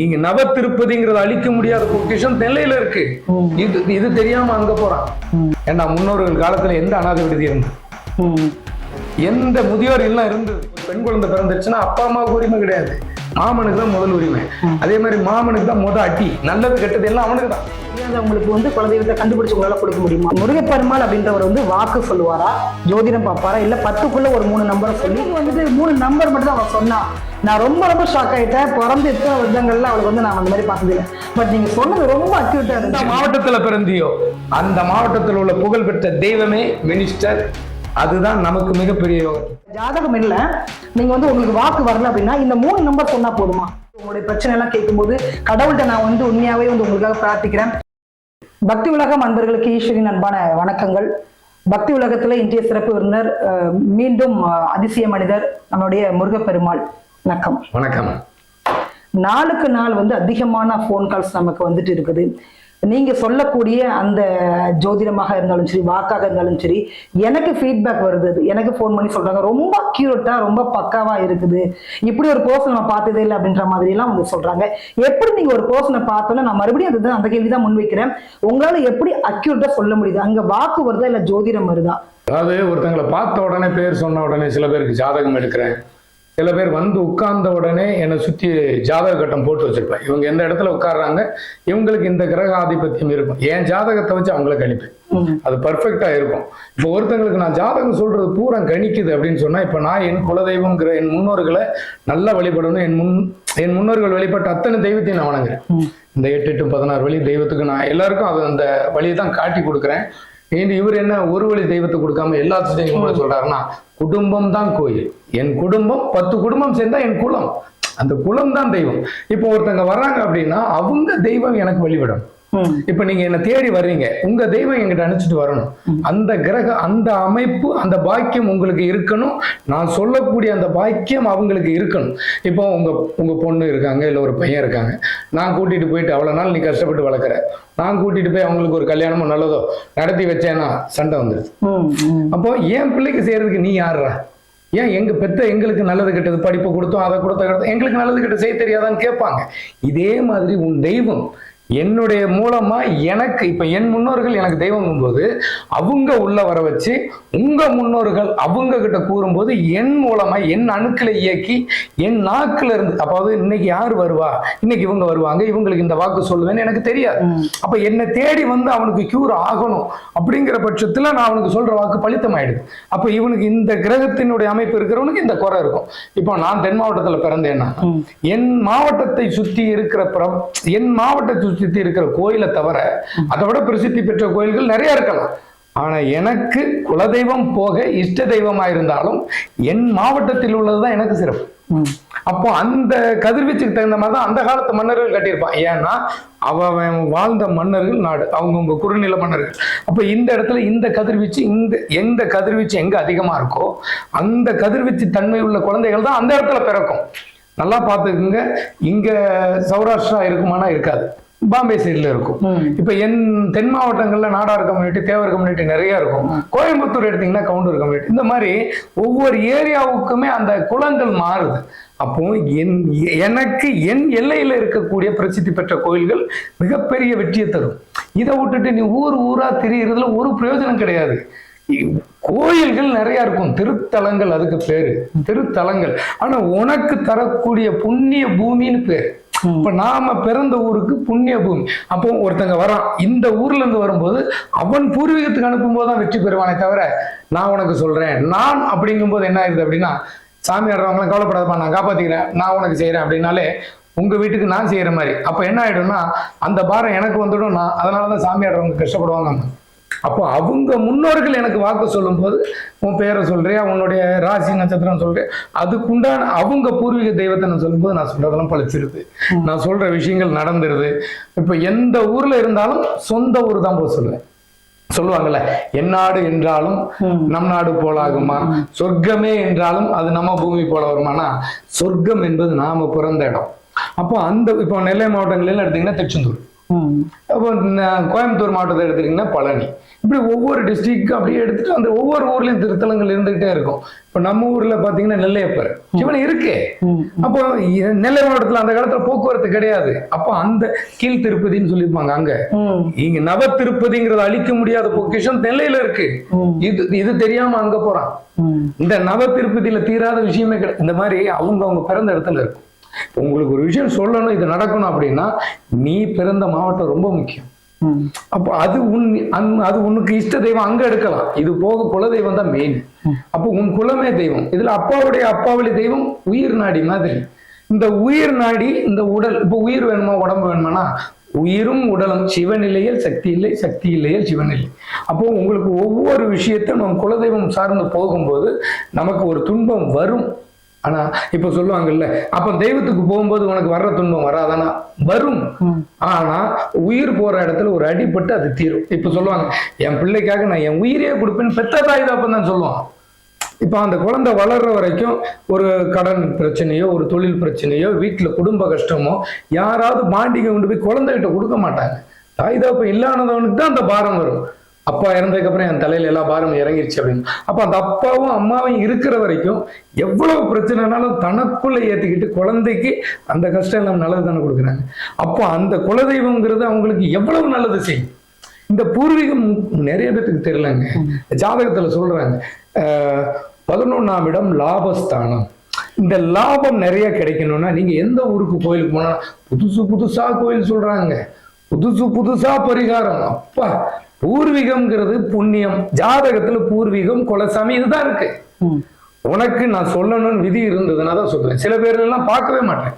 இங்க நவ திருப்பதிங்கிறத அழிக்க முடியாத பொக்கிஷம் நெல்லையில இருக்கு. இது இது தெரியாம அங்க போறான். ஏன்னா முன்னோர்கள் காலத்துல எந்த அனாதை விடுதி இருந்தது. எந்த முதியோர் இல்லம் இருந்தது? பெண் குழந்தை பிறந்துருச்சுன்னா அப்பா அம்மாவுக்கு உரிமை கிடையாது. மாமனுக்கு தான் முதல் உரிமை. அதே மாதிரி மாமனுக்கு தான் முத அட்டி நல்லது கெட்டது எல்லாம் அவனுக்கு தான். தெரியாதவங்களுக்கு வந்து குலதெய்வத்தை கண்டுபிடிச்சு உங்களால கொடுக்க முடியுமா? முருகப்பெருமாள் அப்படின்றவர் வந்து வாக்கு சொல்லுவாரா? ஜோதிடம் பார்ப்பாரா? இல்ல பத்துக்குள்ள ஒரு மூணு நம்பரை சொல்லி வந்துட்டு மூணு நம்பர் மட்டும் தான் அவன் சொன்னான் நான் ரொம்ப ரொம்ப ஷாக் ஆயிட்டேன். பிறந்து எத்தனை வருடங்கள்ல அவளுக்கு வந்து நான் அந்த மாதிரி பார்த்தது இல்லை பட் நீங்க சொன்னது ரொம்ப அக்யூட்டா இருந்துச்சு. மாவட்டத்துல பிறந்தியோ அந்த மாவட்டத்தில் உள்ள புகழ்பெற்ற தெய்வமே மினிஸ்டர் அதுதான் நமக்கு மிகப்பெரிய யோகம் ஜாதகம் இல்ல. நீங்க வந்து உங்களுக்கு வாக்கு வரல அப்படின்னா இந்த மூணு நம்பர் சொன்னா போதுமா? உங்களுடைய பிரச்சனை எல்லாம் கேட்கும்போது கடவுள்கிட்ட நான் வந்து உண்மையாவே வந்து உங்களுக்காக பிரார்த்திக்கிறேன். பக்தி உலகம் அன்பர்களுக்கு ஈஸ்வரின் அன்பான வணக்கங்கள். பக்தி உலகத்துல இன்றைய சிறப்பு விருந்தினர் அஹ், மீண்டும் அதிசய மனிதர் நம்மளுடைய முருகப்பெருமாள். வணக்கம். வணக்கம். நாளுக்கு நாள் வந்து அதிகமான ஃபோன் கால்ஸ் நமக்கு வந்துட்டு இருக்குது. நீங்க சொல்லக்கூடிய அந்த ஜோதிடமாக இருந்தாலும் சரி வாக்காக இருந்தாலும் சரி எனக்கு ஃபீட்பேக் வருது. அது. எனக்கு ஃபோன் பண்ணி சொல்றாங்க. ரொம்ப அக்யூரேட்டா ரொம்ப பக்காவா இருக்குது. இப்படி ஒரு பர்சன் நம்ம பார்த்ததே இல்லை அப்படின்ற மாதிரி எல்லாம் அவங்க சொல்றாங்க. எப்படி நீங்க ஒரு போர்ஷனை பார்த்தோன்னா நான் மறுபடியும் அதுதான் அந்த கேள்வி தான் முன்வைக்கிறேன் உங்களால எப்படி அக்யூரேட்டா சொல்ல முடியுது? அங்க வாக்கு வருதா இல்ல ஜோதிடம் வருதா? அதாவது ஒருத்தங்களை பார்த்த உடனே பேர் சொன்ன உடனே சில பேருக்கு ஜாதகம் எடுக்கிறேன். சில பேர் வந்து உட்கார்ந்த உடனே என்னை சுற்றி ஜாதக கட்டம் போட்டு வச்சிருப்பேன். இவங்க எந்த இடத்துல உட்கார்றாங்க இவங்களுக்கு இந்த கிரக ஆதிபத்தியம் இருக்கும். என் ஜாதகத்தை வச்சு அவங்கள கணிப்பேன். அது பர்ஃபெக்டா இருக்கும். இப்போ ஒருத்தங்களுக்கு நான் ஜாதகம் சொல்றது பூரா கணிக்குது அப்படின்னு சொன்னா இப்போ நான் என் குலதெய்வங்கிற என் முன்னோர்களை நல்லா வழிபடணும். என் முன் என் முன்னோர்கள் வழிபட்ட அத்தனை தெய்வத்தையும் நான் வணங்குறேன். இந்த எட்டு எட்டு பதினாறு வழி தெய்வத்துக்கு நான் எல்லாருக்கும் அது அந்த வழியை தான் காட்டி கொடுக்குறேன். இது இவர் என்ன ஒரு வழி தெய்வத்தை கொடுக்காம எல்லாத்தையும் சொல்றாருன்னா குடும்பம் தான் கோயில். என் குடும்பம் பத்து குடும்பம் சேர்ந்தா என் குலம் அந்த குலம் தான் தெய்வம். இப்போ ஒருத்தங்க வர்றாங்க அப்படின்னா அவங்க தெய்வம் எனக்கு வழிபடும். இப்ப நீங்க என்ன தேடி வர்றீங்க. உங்க தெய்வம் எங்கிட்ட அனுப்பிச்சிட்டு வரணும். அந்த கிரக அந்த அமைப்பு அந்த பாக்கியம் உங்களுக்கு இருக்கணும். நான் சொல்லக்கூடிய அந்த பாக்கியம் அவங்களுக்கு இருக்கணும். இப்போ உங்க உங்க பொண்ணு இருக்காங்க இல்ல ஒரு பையன் இருக்காங்க. நான் கூட்டிட்டு போயிட்டு அவ்வளவு நாள் நீ கஷ்டப்பட்டு வளர்க்குற. நான் கூட்டிட்டு போய் அவங்களுக்கு ஒரு கல்யாணமோ நல்லதோ நடத்தி வச்சேன்னா சண்டை ம். அப்போ என் பிள்ளைக்கு செய்யறதுக்கு நீ யாருடா ஏன் எங்க பெத்த எங்களுக்கு நல்லது கெட்டது படிப்பு கொடுத்தோம் அதை கொடுத்த எங்களுக்கு நல்லது கெட்டது செய்ய தெரியாதான்னு கேட்பாங்க. இதே மாதிரி உன் தெய்வம் என்னுடைய மூலமா எனக்கு இப்ப என் முன்னோர்கள் எனக்கு தெய்வம் போது அவங்க உள்ள வர வச்சு உங்க முன்னோர்கள் அவங்க கிட்ட கூறும்போது என் மூலமா என் அணுக்களை இயக்கி என் நாக்குல இருந்து அதாவது இன்னைக்கு யார் வருவா? இன்னைக்கு இவங்க வருவாங்க இவங்களுக்கு இந்த வாக்கு சொல்லுவேன்னு எனக்கு தெரியாது. அப்ப என்னை தேடி வந்து அவனுக்கு கியூர் ஆகணும் அப்படிங்கிற பட்சத்துல நான் அவனுக்கு சொல்ற வாக்கு பலித்தமாயிடுது. அப்ப இவனுக்கு இந்த கிரகத்தினுடைய அமைப்பு இருக்கிறவனுக்கு இந்த குறை இருக்கும். இப்போ நான் தென் மாவட்டத்துல பிறந்தேன்னா என் மாவட்டத்தை சுத்தி இருக்கிற என் மாவட்டத்தை சுத்தி இருக்கிற கோயிலை தவிர அதை விட பிரசித்தி பெற்ற கோயில்கள் நிறைய இருக்கலாம். ஆனா எனக்கு குலதெய்வம் போக இஷ்ட தெய்வமா இருந்தாலும் என் மாவட்டத்தில் உள்ளதுதான் எனக்கு சிறப்பு. அப்போ அந்த கதிர்வீச்சுக்கு தகுந்த மாதிரி தான் அந்த காலத்து மன்னர்கள் கட்டியிருப்பான் ஏன்னா அவன் வாழ்ந்த மன்னர்கள் நாடு அவங்கவுங்க குறுநில மன்னர்கள். அப்போ இந்த இடத்துல இந்த கதிர்வீச்சு இந்த எந்த கதிர்வீச்சு எங்க அதிகமா இருக்கோ அந்த கதிர்வீச்சு தன்மை உள்ள குழந்தைகள் தான் அந்த இடத்துல பிறக்கும். நல்லா பார்த்துக்குங்க. இங்க சௌராஷ்டிரா இருக்குமானா இருக்காது. பாம்பே சைடில் இருக்கும். இப்போ என் தென் மாவட்டங்கள்ல நாடார் கம்யூனிட்டி தேவர் கம்யூனிட்டி நிறைய இருக்கும். கோயம்புத்தூர் எடுத்தீங்கன்னா கவுண்டர் கம்யூனிட்டி. இந்த மாதிரி ஒவ்வொரு ஏரியாவுக்குமே அந்த குலங்கள் மாறுது. அப்போ என் எனக்கு என் எல்லையில இருக்கக்கூடிய பிரசித்தி பெற்ற கோயில்கள் மிகப்பெரிய வெற்றியை தரும். இதை விட்டுட்டு நீ ஊர் ஊரா திரியிறதுல ஒரு பிரயோஜனம் கிடையாது. கோயில்கள் நிறைய இருக்கும். திருத்தலங்கள் அதுக்கு பேரு. திருத்தலங்கள். ஆனா உனக்கு தரக்கூடிய புண்ணிய பூமின்னு பேரு. இப்ப நாம பிறந்த ஊருக்கு புண்ணிய பூமி அப்போ ஒருத்தங்க வரான். இந்த ஊர்ல இருந்து வரும்போது அவன் பூர்வீகத்துக்கு அனுப்பும்போது தான் வெற்றி பெறுவானே தவிர நான் உனக்கு சொல்றேன். நான் அப்படிங்கும்போது என்ன ஆயிருது அப்படின்னா சாமி ஆடுறவங்களாம் கவலைப்படாதப்பா நான் காப்பாத்திக்கிறேன். நான் உனக்கு செய்யறேன் அப்படின்னாலே உங்க வீட்டுக்கு நான் செய்யற மாதிரி. அப்ப என்ன ஆயிடும்னா அந்த பாரம் எனக்கு வந்துடும் நான் அதனாலதான் சாமியாடுறவங்க கஷ்டப்படுவாங்க அப்போ அவங்க முன்னோர்கள் எனக்கு வாக்கு சொல்லும்போது உன் பேரை சொல்றியா? உன்னுடைய ராசி நட்சத்திரம் சொல்றியா? அதுக்குண்டான அவங்க பூர்வீக தெய்வத்தை நான் சொல்லும்போது நான் சொல்றதெல்லாம் பழிச்சிருது. நான் சொல்ற விஷயங்கள் நடந்துருது. இப்போ எந்த ஊர்ல இருந்தாலும் சொந்த ஊர் தான் போக சொல்லுவேன். சொல்லுவாங்கல்ல என் நாடு என்றாலும் நம் நாடு போலாகுமா? சொர்க்கமே என்றாலும் அது நம்ம பூமி போல வருமானா? சொர்க்கம் என்பது நாம பிறந்த இடம். அப்போ அந்த இப்போ நெல்லை மாவட்டங்கள்ல எடுத்தீங்கன்னா திருச்செந்தூர். அப்போ கோயம்புத்தூர் மாவட்டத்தை எடுத்துக்கிட்டிங்கன்னா பழனி. இப்படி ஒவ்வொரு டிஸ்ட்ரிக்ட் அப்படியே எடுத்துட்டு அந்த ஒவ்வொரு ஊர்லயும் திருத்தலங்கள் இருந்துகிட்டே இருக்கும். இப்போ நம்ம ஊர்ல பாத்தீங்கன்னா நெல்லையப்பர். சிவன் இருக்கே. அப்போ நெல்லை மாவட்டத்துல அந்த காலத்துல போக்குவரத்து கிடையாது. அப்போ அந்த கீழ் திருப்பதின்னு சொல்லியிருப்பாங்க அங்க. இங்க நவ திருப்பதிங்கிறத அழிக்க முடியாத பொக்கிஷம் நெல்லையில இருக்கு. இது இது தெரியாம அங்க போறான். இந்த நவ திருப்பதியில தீராத விஷயமே கிடையாது இந்த மாதிரி அவங்க அவங்க பிறந்த இடத்துல இருக்கும். உங்களுக்கு ஒரு விஷயம் சொல்லணும் இது நடக்கணும் அப்படின்னா நீ பிறந்த மாவட்டம் ரொம்ப முக்கியம். அப்போ அது உன் அது உனக்கு இஷ்ட தெய்வம் அங்க எடுக்கலாம். இது போக குலதெய்வம் தான் மெயின் அப்போ உன் குலமே தெய்வம். இதுல அப்பாவுடைய அப்பாவளி தெய்வம் உயிர் நாடி மாதிரி. இந்த உயிர் நாடி இந்த உடல் இப்போ உயிர் வேணுமா உடம்பு வேணுமானா உயிரும் உடலும் சிவநிலையில் சக்தி இல்லை சக்தி இல்லையில் சிவநிலை. அப்போ உங்களுக்கு ஒவ்வொரு விஷயத்தையும் நம்ம குலதெய்வம் சார்ந்து போகும்போது நமக்கு ஒரு துன்பம் வரும். ஆனா இப்ப சொல்லுவாங்கல்ல அப்ப தெய்வத்துக்கு போகும்போது உனக்கு வர்ற துன்பம் வராதானா? வரும். ம். ஆனா உயிர் போற இடத்துல ஒரு அடிபட்டு அது தீரும். இப்ப சொல்லுவாங்க என் பிள்ளைக்காக நான் என் உயிரையே கொடுப்பேன் பெத்த தாய் தான் தான் சொல்லுவான். இப்ப அந்த குழந்தை வளர்ற வரைக்கும் ஒரு கடன் பிரச்சனையோ ஒரு தொழில் பிரச்சனையோ வீட்டுல குடும்ப கஷ்டமோ யாராவது பாண்டிகை கொண்டு போய் குழந்தைகிட்ட கொடுக்க மாட்டாங்க. தாய் தாப்ப இல்லாதவனுக்கு தான் அந்த பாரம் வரும். அப்பா இறந்ததுக்கு அப்புறம் என் தலையில எல்லா பாரமும் இறங்கிருச்சு அப்படின்னு. அப்ப அந்த அப்பாவும் அம்மாவும் இருக்கிற வரைக்கும் எவ்வளவு பிரச்சனைனாலும் தனக்குள்ள ஏத்திக்கிட்டு குழந்தைக்கு அந்த கஷ்டம் எல்லாம் நல்லது தானே கொடுக்குறாங்க. அப்போ அந்த குலதெய்வம்ங்கிறது அவங்களுக்கு எவ்வளவு நல்லது செய்யும். இந்த பூர்வீகம் நிறைய பேத்துக்கு தெரியலங்க. ஜாதகத்துல சொல்றாங்க. அஹ், இடம் லாபஸ்தானம். இந்த லாபம் நிறைய கிடைக்கணும்னா நீங்க எந்த ஊருக்கு கோயிலுக்கு போனா புதுசு புதுசா கோயில் சொல்றாங்க. புதுசு புதுசா பரிகாரம். அப்பா பூர்வீகம்ங்கிறது புண்ணியம். ஜாதகத்துல பூர்வீகம் குலசாமி இதுதான் இருக்கு. உனக்கு நான் சொல்லணும்னு விதி இருந்ததுன்னா தான் சொல்லுவேன் சில பேர் எல்லாம் பார்க்கவே மாட்டேன்.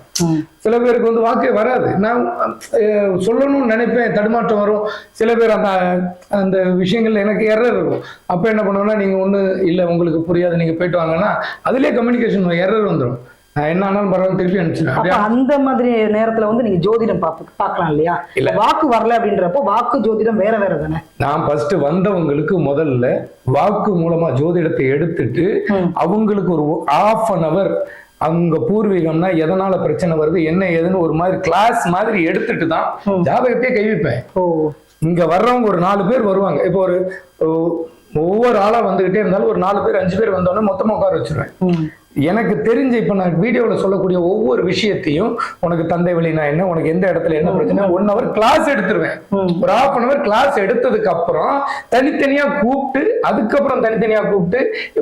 சில பேருக்கு வந்து வாக்கே வராது. நான் சொல்லணும்னு நினைப்பேன் தடுமாற்றம் வரும். சில பேர் அந்த அந்த விஷயங்கள்ல எனக்கு எரர் இருக்கும். அப்ப என்ன பண்ணுவேன்னா நீங்க ஒண்ணு இல்ல உங்களுக்கு புரியாது நீங்க போயிட்டு வாங்கன்னா அதுலயே கம்யூனிகேஷன் எரர் வந்துடும் என்ன ஆனாலும் பரவாயில்ல திருப்பி அப்படியே? அந்த மாதிரி நேரத்துல வந்து நீங்க ஜோதிடம் பார்த்து பார்க்கலாம் இல்லையா? இல்ல. வாக்கு வரல அப்படின்றப்போ வாக்கு ஜோதிடம் வேற வேற தானே? நான் ஃபர்ஸ்ட் வந்தவங்களுக்கு முதல்ல வாக்கு மூலமா ஜோதிடத்தை எடுத்துட்டு. அவங்களுக்கு ஒரு ஆஃப் அன் அவர் அவங்க பூர்வீகம்னா எதனால பிரச்சனை வருது என்ன ஏதுன்னு ஒரு மாதிரி கிளாஸ் மாதிரி எடுத்துட்டு தான் ஜாதகத்தையே கைவிப்பேன் ஓ. இங்க வர்றவங்க ஒரு நாலு பேர் வருவாங்க. இப்போ ஒரு ஒவ்வொரு ஆளா வந்துகிட்டே இருந்தாலும் ஒரு நாலு பேர் அஞ்சு பேர் வந்தோடனே மொத்தமா உட்கார வச்சிருவேன். எனக்கு தெரிஞ்ச இப்ப நான் வீடியோல சொல்லக்கூடிய ஒவ்வொரு விஷயத்தையும் உனக்கு தந்தை வழினா என்ன உனக்கு எந்த இடத்துல என்ன பிரச்சனை ஒன் ஹவர் கிளாஸ் எடுத்துருவேன். ஒரு ஹாஃப் அன் ஹவர் கிளாஸ் எடுத்ததுக்கு அப்புறம் தனித்தனியா கூப்பிட்டு அதுக்கப்புறம் தனித்தனியா கூப்பிட்டு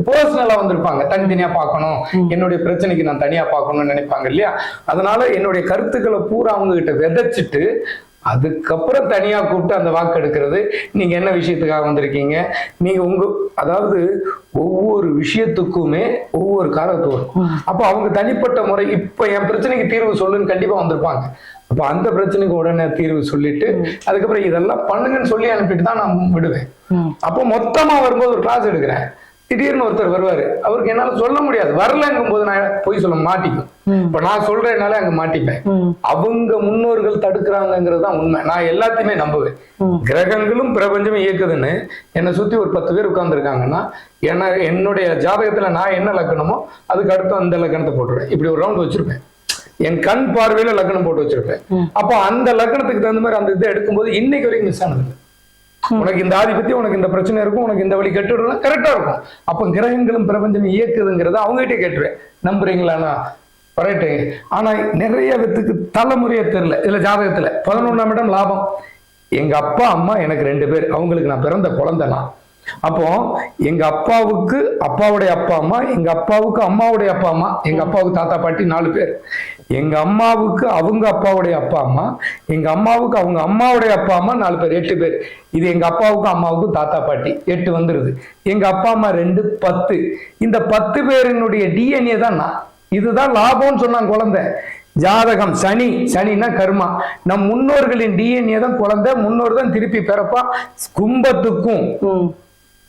பர்சனலா வந்திருப்பாங்க. தனித்தனியா பார்க்கணும். என்னுடைய பிரச்சனைக்கு நான் தனியா பார்க்கணும்னு நினைப்பாங்க இல்லையா? அதனால என்னுடைய கருத்துக்களை பூரா அவங்க கிட்ட விதைச்சிட்டு அதுக்கப்புறம் தனியா கூப்பிட்டு அந்த வாக்கு எடுக்கிறது. நீங்க என்ன விஷயத்துக்காக வந்திருக்கீங்க? நீங்க உங்க அதாவது ஒவ்வொரு விஷயத்துக்குமே ஒவ்வொரு காரணத்து வரும் அப்போ அவங்க தனிப்பட்ட முறை இப்ப என் பிரச்சனைக்கு தீர்வு சொல்லுன்னு கண்டிப்பா வந்திருப்பாங்க. அப்ப அந்த பிரச்சனைக்கு உடனே தீர்வு சொல்லிட்டு அதுக்கப்புறம் இதெல்லாம் பண்ணுங்கன்னு சொல்லி அனுப்பிட்டு தான் நான் விடுவேன். அப்போ மொத்தமா வரும்போது ஒரு கிளாஸ் எடுக்கிறேன். திடீர்னு ஒருத்தர் வருவாரு. அவருக்கு என்னால சொல்ல முடியாது. வரலங்கும் போது நான் போய் சொல்ல மாட்டிக்கும். இப்ப நான் சொல்றேனால அங்க மாட்டிப்பேன். அவங்க முன்னோர்கள் தடுக்கிறாங்கிறது தான் உண்மை. நான் எல்லாத்தையுமே நம்புவேன். கிரகங்களும் பிரபஞ்சமும் இயக்குதுன்னு என்னை சுத்தி ஒரு பத்து பேர் உட்கார்ந்துருக்காங்கன்னா என்ன என்னுடைய ஜாதகத்துல நான் என்ன லக்கணமோ அதுக்கு அடுத்து அந்த லக்கணத்தை போட்டுருவேன். இப்படி ஒரு ரவுண்ட் வச்சிருப்பேன். என் கண் பார்வையில லக்கணம் போட்டு வச்சிருப்பேன். அப்போ அந்த லக்கணத்துக்கு தகுந்த மாதிரி அந்த இதை எடுக்கும்போது இன்னைக்கு வரைக்கும் மிஸ் ஆனது. உனக்கு இந்த ஆதிபத்தியம் உனக்கு இந்த பிரச்சனை இருக்கும் உனக்கு இந்த வழி கெட்டுடுறோம் கரெக்டா இருக்கும். அப்ப கிரகங்களும் பிரபஞ்சம் இயக்குதுங்கிறத அவங்ககிட்ட கேட்டுருவேன். நம்புறீங்களாண்ணா? ரைட்டு ஆனா நிறைய பேத்துக்கு தலைமுறையே தெரியல. இதுல ஜாதகத்துல. பதினொன்னாம் இடம் லாபம். எங்க அப்பா அம்மா எனக்கு ரெண்டு பேர். அவங்களுக்கு நான் பிறந்த குழந்தை அப்போ எங்க அப்பாவுக்கு அப்பாவுடைய அப்பா அம்மா எங்க அப்பாவுக்கு அம்மாவுடைய அப்பா அம்மா எங்க அப்பாவுக்கு தாத்தா பாட்டி நாலு பேர். எங்க அம்மாவுக்கு அவங்க அப்பாவுடைய அப்பா அம்மா. எங்க அம்மாவுக்கு அவங்க அம்மாவுடைய அப்பா அம்மா. நாலு பேர் எட்டு பேர். இது எங்க அப்பாவுக்கும் அம்மாவுக்கும் தாத்தா பாட்டி. எட்டு வந்துருது. எங்க அப்பா அம்மா ரெண்டு பத்து. இந்த பத்து பேரினுடைய டிஎன்ஏ தான் நான். இதுதான் லாபம்னு சொன்னான் குழந்தை. ஜாதகம் சனி. சனின்னா கர்மா. நம் முன்னோர்களின் டிஎன்ஏ தான் குழந்தை. முன்னோர் தான் திருப்பி பிறப்பா. கும்பத்துக்கும்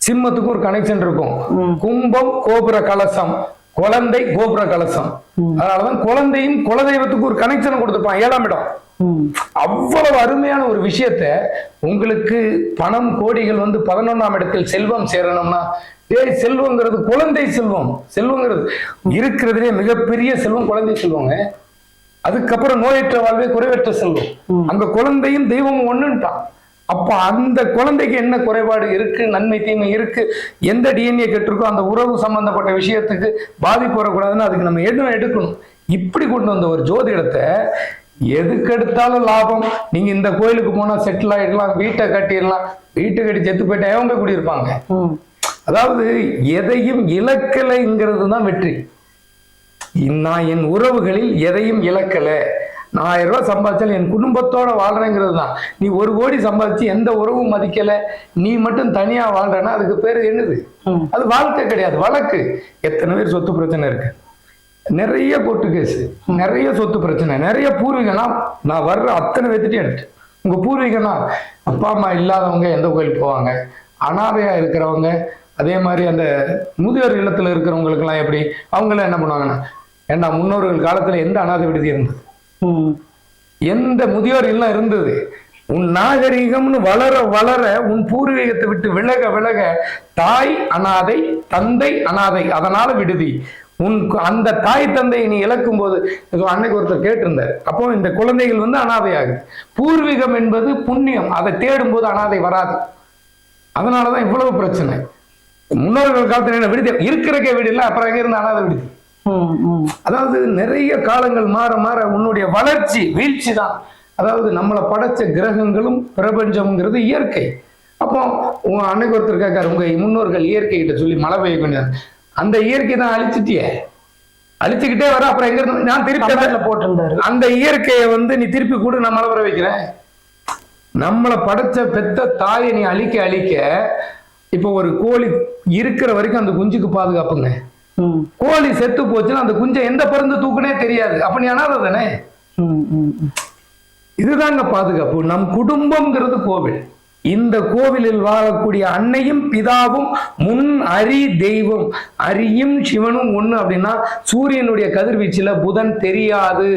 சிம்மத்துக்கும் ஒரு கனெக்ஷன் இருக்கும். கும்பம் கோபுர கலசம். குழந்தை கோபுர கலசம். அதனாலதான் குழந்தையும் குலதெய்வத்துக்கு ஒரு கனெக்ஷன் கொடுத்துருப்பான் ஏழாம் இடம். அவ்வளவு அருமையான ஒரு விஷயத்த உங்களுக்கு பணம் கோடிகள் வந்து பதினொன்னாம் இடத்தில் செல்வம் சேரணும்னா டேய் செல்வங்கிறது குழந்தை செல்வம். செல்வங்கிறது இருக்கிறதுலே மிகப்பெரிய செல்வம் குழந்தை செல்வங்க. அதுக்கப்புறம் நோயற்ற வாழ்வே குறைவற்ற செல்வம். அங்க குழந்தையும் தெய்வமும் ஒண்ணுன்ட்டான். அப்ப அந்த குழந்தைக்கு என்ன குறைபாடு இருக்கு நன்மை தீமை இருக்கு எந்த டிஎன்ஏ கெட்டிருக்கோ அந்த உறவு சம்பந்தப்பட்ட விஷயத்துக்கு பாதிப்பு வரக்கூடாதுன்னு அதுக்கு நம்ம எதுவும் எடுக்கணும். இப்படி கொண்டு வந்த ஒரு ஜோதிடத்தை எதுக்கு எடுத்தாலும் லாபம். நீங்க இந்த கோயிலுக்கு போனா செட்டில் ஆயிடலாம் வீட்டை கட்டிடலாம் வீட்டை கட்டி செத்து போயிட்டு அவங்க குடியிருப்பாங்க? அதாவது எதையும் இழக்கலைங்கிறது தான் வெற்றி. நான் என் உறவுகளில் எதையும் இழக்கல. நான் ஆயிரம் ரூபாய் சம்பாதிச்சாலும் என் குடும்பத்தோட வாழ்றேங்கிறது தான். நீ ஒரு கோடி சம்பாதிச்சு எந்த உறவும் மதிக்கல. நீ மட்டும் தனியா வாழ்றேன்னா அதுக்கு பேர் என்னது. அது வாழ்க்கை கிடையாது வழக்கு. எத்தனை பேர் சொத்து பிரச்சனை இருக்கு? நிறைய கோர்ட்டு கேஸ் நிறைய சொத்து பிரச்சனை நிறைய பூர்வீகம்னா நான் வர்ற அத்தனை பேர்த்திட்டையும் எடுத்து உங்க பூர்வீகம்னா அப்பா அம்மா இல்லாதவங்க எந்த கோயில் போவாங்க? அனாதையா இருக்கிறவங்க அதே மாதிரி அந்த முதியோர் இல்லத்துல இருக்கிறவங்களுக்கெல்லாம் எப்படி? அவங்களாம் என்ன பண்ணுவாங்கன்னா ஏன்னா முன்னோர்கள் காலத்துல எந்த அனாதை விடுதி இருந்தது? எந்த முதியோர் இல்லம் இருந்தது? உன் நாகரிகம்னு வளர வளர உன் பூர்வீகத்தை விட்டு விலக விலக தாய் அனாதை தந்தை அனாதை அதனால விடுதி. உன் அந்த தாய் தந்தையை நீ இழக்கும் போது அன்னைக்கு ஒருத்தர் கேட்டிருந்தார். அப்போ இந்த குழந்தைகள் வந்து அனாதை ஆகுது பூர்வீகம் என்பது புண்ணியம். அதை தேடும் போது அனாதை வராது. அதனாலதான் இவ்வளவு பிரச்சனை. முன்னோர்கள் காலத்துல என்ன விடுதி? இருக்கிறக்கே வீடு இல்லை அப்புறம் எங்க இருந்து அனாதை விடுதி? அதாவது நிறைய காலங்கள் மாற மாற உன்னுடைய வளர்ச்சி வீழ்ச்சி தான். அதாவது நம்மளை படைச்ச கிரகங்களும் பிரபஞ்சம்ங்கிறது இயற்கை. அப்போ உங்க அன்னைக்கு ஒருத்தர் கேட்காரு உங்க முன்னோர்கள் இயற்கை கிட்ட சொல்லி மழை பெய்ய கொஞ்சம் அந்த இயற்கை தான் அழிச்சிட்டியே. அழிச்சுக்கிட்டே வர அப்புறம் எங்க இருந்து நான் திருப்பி போட்டிருந்தாரு. அந்த இயற்கையை வந்து நீ திருப்பி கூட நான் மழை வர வைக்கிறேன். நம்மளை படைச்ச பெத்த தாயை நீ அழிக்க அழிக்க இப்போ ஒரு கோழி இருக்கிற வரைக்கும் அந்த குஞ்சுக்கு பாதுகாப்புங்க. கோழி செத்து போச்சுன்னா அந்த குஞ்சை எந்த பருந்து தூக்குனே தெரியாது. அப்ப நீ அனாதை தானே. இதுதாங்க பாதுகாப்பு. நம் குடும்பம்ங்கிறது கோவில். இந்த கோவிலில் வாழக்கூடிய அன்னையும் பிதாவும் முன் அரி தெய்வம். அரியும் சிவனும் ஒன்று அப்படின்னா சூரியனுடைய கதிர்வீச்சில் புதன் தெரியாது.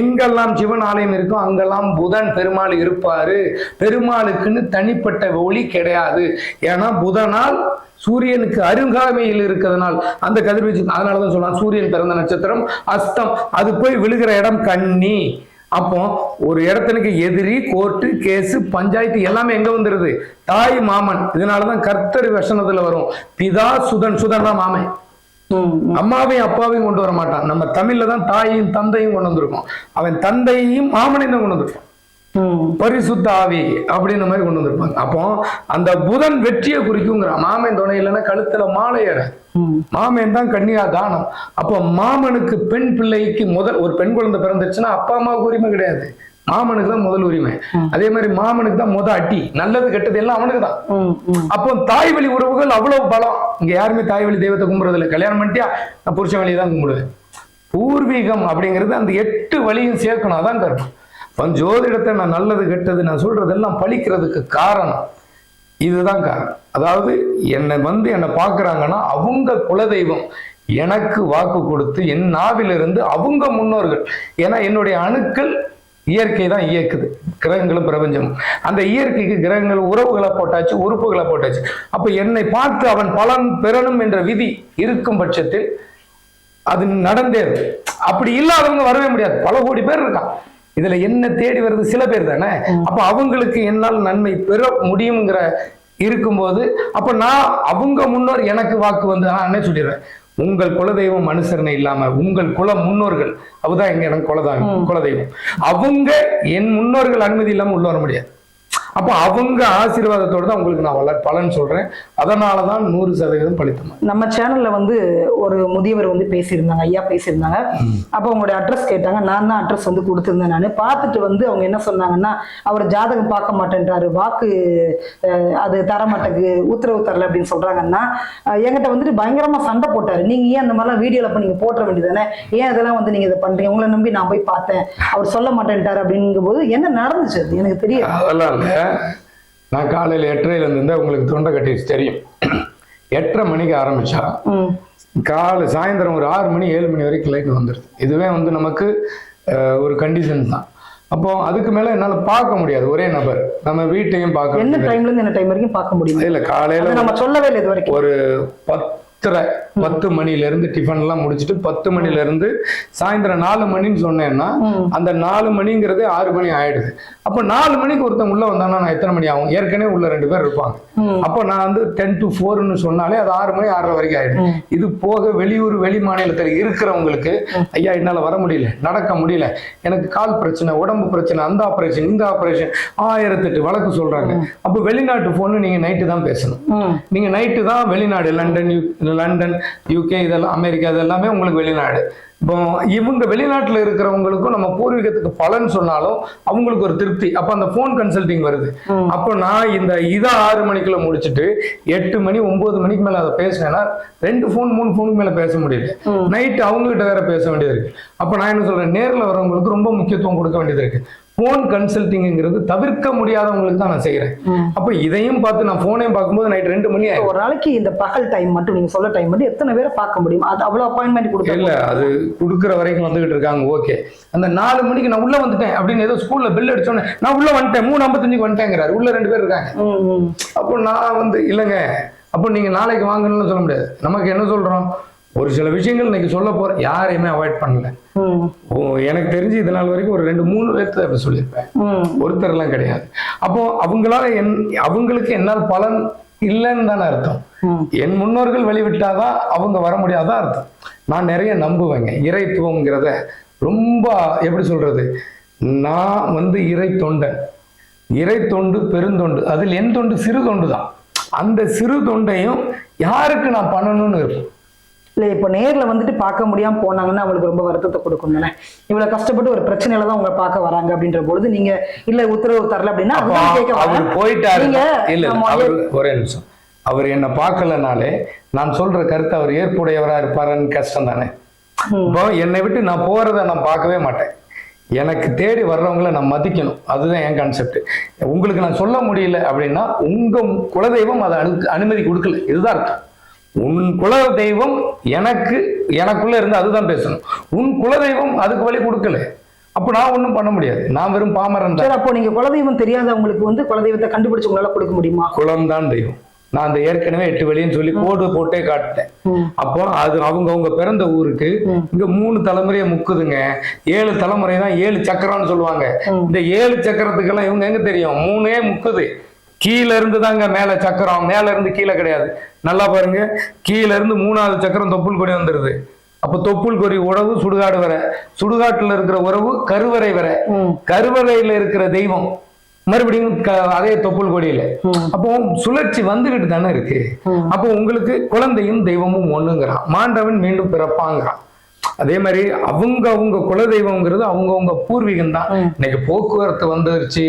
எங்கெல்லாம் சிவன் ஆலயம் இருக்கோ அங்கெல்லாம் புதன் பெருமாள் இருப்பாரு. பெருமாளுக்குன்னு தனிப்பட்ட ஒளி கிடையாது. ஏன்னா புதனால் சூரியனுக்கு அருங்காமையில் இருக்கிறதுனால் அந்த கதிர்வீச்சு அதனாலதான் சொல்லலாம் சூரியன் பிறந்த நட்சத்திரம் அஸ்தம். அது போய் விழுகிற இடம் கண்ணி அப்போ ஒரு இடத்துக்கு எதிரி கோர்ட்டு கேஸ் பஞ்சாயத்து எல்லாமே எங்க வந்துருது? தாய் மாமன். இதனாலதான் கர்த்தர் வசனத்துல வரும். பிதா சுதன். சுதன் தான் மாமன். அம்மாவையும் அப்பாவையும் கொண்டு வர மாட்டான். நம்ம தமிழ்ல தான் தாயையும் தந்தையும் கொண்டு வந்திருக்கோம். அவன் தந்தையையும் மாமனையும் தான் கொண்டு வந்திருப்பான் ம் பரிசுத்த ஆவி அப்படின்ற மாதிரி கொண்டு வந்திருப்பாங்க. அப்போ அந்த புதன் வெற்றியை குறிக்குங்கிறான். மாமன் துணை இல்லைன்னா கழுத்துல மாலையற மாமன் தான் கன்னியா தானம். அப்போ மாமனுக்கு பெண் பிள்ளைக்கு முதல் ஒரு பெண் குழந்தை பிறந்துச்சுன்னா அப்பா அம்மாவுக்கு உரிமை கிடையாது. மாமனுக்கு தான் முதல் உரிமை. அதே மாதிரி மாமனுக்கு தான் முத அட்டி நல்லது கெட்டது எல்லாம் அவனுக்கு தான். அப்போ தாய் வழி உறவுகள் அவ்வளவு பலம். இங்க யாருமே தாய் வழி தெய்வத்தை கும்பிடுறது இல்லை கல்யாணம் பண்ணிட்டியா நான் புருஷன் வழியை தான் கும்பிடுவேன். பூர்வீகம் அப்படிங்கிறது அந்த எட்டு வழியும் சேர்க்கணும். அதான் கர்மம் இப்போ ஜோதிடத்தை நான் நல்லது கெட்டது நான் சொல்றதெல்லாம் பழிக்கிறதுக்கு காரணம் இதுதான் காரணம். அதாவது என்னை வந்து என்னை பார்க்குறாங்கன்னா அவங்க குலதெய்வம் எனக்கு வாக்கு கொடுத்து என் நாவிலிருந்து அவங்க முன்னோர்கள். ஏன்னா என்னுடைய அணுக்கள் இயற்கை தான் இயக்குது. கிரகங்களும் பிரபஞ்சமும். அந்த இயற்கைக்கு கிரகங்கள் உறவுகளை போட்டாச்சு உறுப்புகளை போட்டாச்சு. அப்ப என்னை பார்த்து அவன் பலன் பெறணும் என்ற விதி இருக்கும் பட்சத்தில் அது நடந்தேது அப்படி இல்லாதவங்க வரவே முடியாது. பல கோடி பேர் இருக்கான். இதுல என்ன தேடி வருது? சில பேர் தானே? அப்ப அவங்களுக்கு என்னால் நன்மை பெற முடியுங்கிற இருக்கும்போது அப்ப நான் அவங்க முன்னோர் எனக்கு வாக்கு வந்து நான் என்ன சொல்லிடுறேன். உங்கள் குலதெய்வம் அனுசரணை இல்லாம உங்கள் குல முன்னோர்கள் அதுதான் எங்க எனக்கு குலதெய்வம் குலதெய்வம். அவங்க என் முன்னோர்கள் அனுமதி இல்லாம உள்ள வர முடியாது. அப்போ அவங்க ஆசீர்வாதத்தோட தான் உங்களுக்கு நான் வள பலன் சொல்றேன். அதனால தான் நூறு சதவீதம் பலித்தமா நம்ம சேனல்ல வந்து ஒரு முதியவர் வந்து பேசியிருந்தாங்க ஐயா பேசியிருந்தாங்க. அப்போ உங்களுடைய அட்ரஸ் கேட்டாங்க. நான் தான் அட்ரஸ் வந்து கொடுத்துருந்தேன் நான். பார்த்துட்டு வந்து அவங்க என்ன சொன்னாங்கன்னா அவர் ஜாதகம் பார்க்க மாட்டேன்றாரு வாக்கு அது தர மாட்டேங்குது உத்தரவு தரல அப்படின்னு சொல்றாங்கன்னா அஹ், என்கிட்ட வந்துட்டு பயங்கரமா சண்டை போட்டாரு. நீங்க ஏன் அந்த மாதிரிலாம் வீடியோல இப்ப நீங்க போட்டுற வேண்டியதானே ஏன் இதெல்லாம் வந்து நீங்க இதை பண்றீங்க? உங்களை நம்பி நான் போய் பார்த்தேன். அவர் சொல்ல மாட்டேன்ட்டாரு அப்படிங்கும்போது என்ன நடந்துச்சு அது? எனக்கு தெரியும் அதெல்லாம் இல்லை. நான் காலையில் எட்டரையில இருந்து உங்களுக்கு தொண்டை கட்டிடுச்சு தெரியும். எட்டரை மணிக்கு ஆரம்பிச்சா காலை சாயந்தரம் ஒரு ஆறு மணி ஏழு மணி வரைக்கும் லைட் வந்துடுது இதுவே வந்து நமக்கு ஒரு கண்டிஷன் தான். அப்போ அதுக்கு மேல என்னால பார்க்க முடியாது. ஒரே நபர். நம்ம வீட்டையும் பார்க்க என்ன டைம்ல இருந்து என்ன டைம் வரைக்கும் பார்க்க முடியும்? இல்ல காலையில நம்ம சொல்லவே இல்லை இது வரைக்கும் ஒரு பத் பத்தரை பத்து மணில இருந்து டிஃபன் எல்லாம் முடிச்சுட்டு பத்து மணில இருந்து சாயந்தரம் நாலு மணின்னு சொன்னேன்னா அந்த நாலு மணிங்கிறது ஆறு மணி ஆயிடுது. அப்ப நாலு மணிக்கு ஒருத்தன் உள்ள வந்தானா நான் எத்தனை மணி ஆகும்? ஏற்கனவே உள்ள ரெண்டு பேர் இருப்பாங்க. அப்போ நான் வந்து டென் டு ஃபோர்னு சொன்னாலே அது ஆறு மணி ஆறரை வரைக்கும் ஆயிடும் இது போக வெளியூர் வெளி மாநிலத்தில் இருக்கிறவங்களுக்கு ஐயா என்னால வர முடியல நடக்க முடியல. எனக்கு கால் பிரச்சனை உடம்பு பிரச்சனை அந்த ஆபரேஷன் இந்த ஆபரேஷன் ஆயிரத்தெட்டு வழக்கு சொல்றாங்க. அப்போ வெளிநாட்டு போன்னு நீங்க நைட்டு தான் பேசணும். நீங்க நைட்டு தான் வெளிநாடு லண்டன் லண்டன் யூகே இதெல்லாம் அமெரிக்கா இதெல்லாமே உங்களுக்கு வெளிநாடு. இப்போ இவங்க வெளிநாட்டுல இருக்கிறவங்களுக்கும் நம்ம பூர்வீகத்துக்கு பலன் சொன்னாலும் அவங்களுக்கு ஒரு திருப்தி. அப்ப அந்த ஃபோன் கன்சல்டிங் வருது. அப்போ நான் இந்த இதை ஆறு மணிக்குள்ள முடிச்சுட்டு எட்டு மணி ஒன்பது மணிக்கு மேல அதை பேசினேன்னா ரெண்டு ஃபோன் மூணு ஃபோனுக்கு மேல பேச முடியல. நைட்டு அவங்க கிட்ட வேற பேச வேண்டியது இருக்கு. அப்ப நான் என்ன சொல்றேன்? நேர்ல வரவங்களுக்கு ரொம்ப முக்கியத்துவம் கொடுக்க வேண்டியது இருக்கு. ஃபோன் கன்சல்டிங்கிறது தவிர்க்க முடியாதவங்களுக்கு தான் நான் செய்யறேன் அப்போ இதையும் பார்த்து நான் போனையும் பார்க்கும்போது நைட் ரெண்டு மணி ஒரு நாளைக்கு இந்த பகல் டைம் மட்டும் நீங்க சொல்ல டைம் மட்டும் எத்தனை பேரை பார்க்க முடியும்? அது அவ்வளவு அப்பாயின்மெண்ட் இல்ல கொடுக்க அது கொடுக்குற வரைக்கும் வந்துகிட்டு இருக்காங்க ஓகே. அந்த நாலு மணிக்கு நான் உள்ள வந்துட்டேன் அப்படின்னு ஏதோ ஸ்கூல்ல பில் அடிச்சோன்னே நான் உள்ள வந்துட்டேன் மூணு ஐம்பத்தஞ்சுக்கு வந்துட்டேங்கிறாரு. உள்ள ரெண்டு பேர் இருக்காங்க. அப்போ நான் வந்து இல்லைங்க. அப்போ நீங்க நாளைக்கு வாங்கணும்னு சொல்ல முடியாது. நமக்கு என்ன சொல்றோம்? ஒரு சில விஷயங்கள் இன்னைக்கு சொல்ல போறேன். யாரையுமே அவாய்ட் பண்ணல. எனக்கு தெரிஞ்சு இது நாள் வரைக்கும் ஒரு ரெண்டு மூணு பேர்த்த அப்படி சொல்லியிருப்பேன். ம். ஒருத்தர்லாம் கிடையாது. அப்போ அவங்களால என் அவங்களுக்கு என்னால் பலன் இல்லைன்னு தானே அர்த்தம். என் முன்னோர்கள் வழிவிட்டாதான் அவங்க வர முடியாதான் அர்த்தம். நான் நிறைய நம்புவேங்க. இறைத்துவங்கிறத ரொம்ப எப்படி சொல்றது? நான் வந்து இறை தொண்டன். இறை தொண்டு பெருந்தொண்டு. அதில் என் தொண்டு சிறு தொண்டு தான் அந்த சிறு தொண்டையும் யாருக்கு நான் பண்ணணும்னு இருக்கும்? இல்ல இப்ப நேர்ல வந்துட்டு பார்க்க முடியாம போனாங்கன்னா அவங்களுக்கு ரொம்ப வருத்தத்தை கொடுக்கும் தானே? இவ்வளவு கஷ்டப்பட்டு ஒரு பிரச்சனையில தான் உங்களை பார்க்க வராங்க அப்படின்ற பொழுது நீங்க இல்ல உத்தரவு தரல அப்படின்னா அவர். போயிட்டாரு. இல்ல அவர் ஒரே நிமிஷம். அவர் என்னை பார்க்கலனாலே நான் சொல்ற கருத்து அவர் ஏற்புடையவரா இருப்பாருன்னு கஷ்டம் தானே? இப்போ என்னை விட்டு நான் போறதை நான் பார்க்கவே மாட்டேன். எனக்கு தேடி வர்றவங்கள நான் மதிக்கணும். அதுதான் என் கான்செப்ட் உங்களுக்கு நான் சொல்ல முடியல அப்படின்னா உங்க குலதெய்வம் அதை அனு அனுமதி கொடுக்கல. இதுதான் அர்த்தம். உன் குல தெய்வம் எனக்கு எனக்குள்ள இருந்து அதுதான் பேசணும். உன் குலதெய்வம் அதுக்கு வழி கொடுக்கல. அப்ப நான் ஒண்ணும் பண்ண முடியாது. நான் வெறும் பாமரன் தான். சரி அப்போ நீங்க குலதெய்வம் தெரியாதவங்களுக்கு வந்து குலதெய்வத்தை கண்டுபிடிச்சு உங்களால கொடுக்க முடியுமா? குலம்தான் தெய்வம். நான் அந்த ஏற்கனவே எட்டு வழின்னு சொல்லி கோடு போட்டே காட்டுட்டேன். அப்போ அது அவங்க அவங்க பிறந்த ஊருக்கு இங்க மூணு தலைமுறையை முக்குதுங்க. ஏழு தலைமுறை தான் ஏழு சக்கரம்னு சொல்லுவாங்க. இந்த ஏழு சக்கரத்துக்கெல்லாம் இவங்க எங்க தெரியும்? மூணே முக்குது. கீழ இருந்து தாங்க மேல சக்கரம். மேல இருந்து கீழே கிடையாது. நல்லா பாருங்க. கீழ இருந்து மூணாவது சக்கரம் தொப்புள் கொடி வந்துருது. அப்ப தொப்புள் கொடி உறவு சுடுகாடு வர. சுடுகாட்டுல இருக்கிற உறவு கருவறை வர. கருவறையில இருக்கிற தெய்வம். மறுபடியும் அதே தொப்புள் கொடியில. அப்போ சுழற்சி வந்துகிட்டு தானே இருக்கு. அப்போ உங்களுக்கு குழந்தையும் தெய்வமும் ஒண்ணுங்கிறான். மாண்டவன் மீண்டும் பிறப்பாங்கிறான். அதே மாதிரி அவங்க அவங்க குலதெய்வம்ங்கிறது அவங்கவுங்க பூர்வீகம் தான். இன்னைக்கு போக்குவரத்து வந்துருச்சு.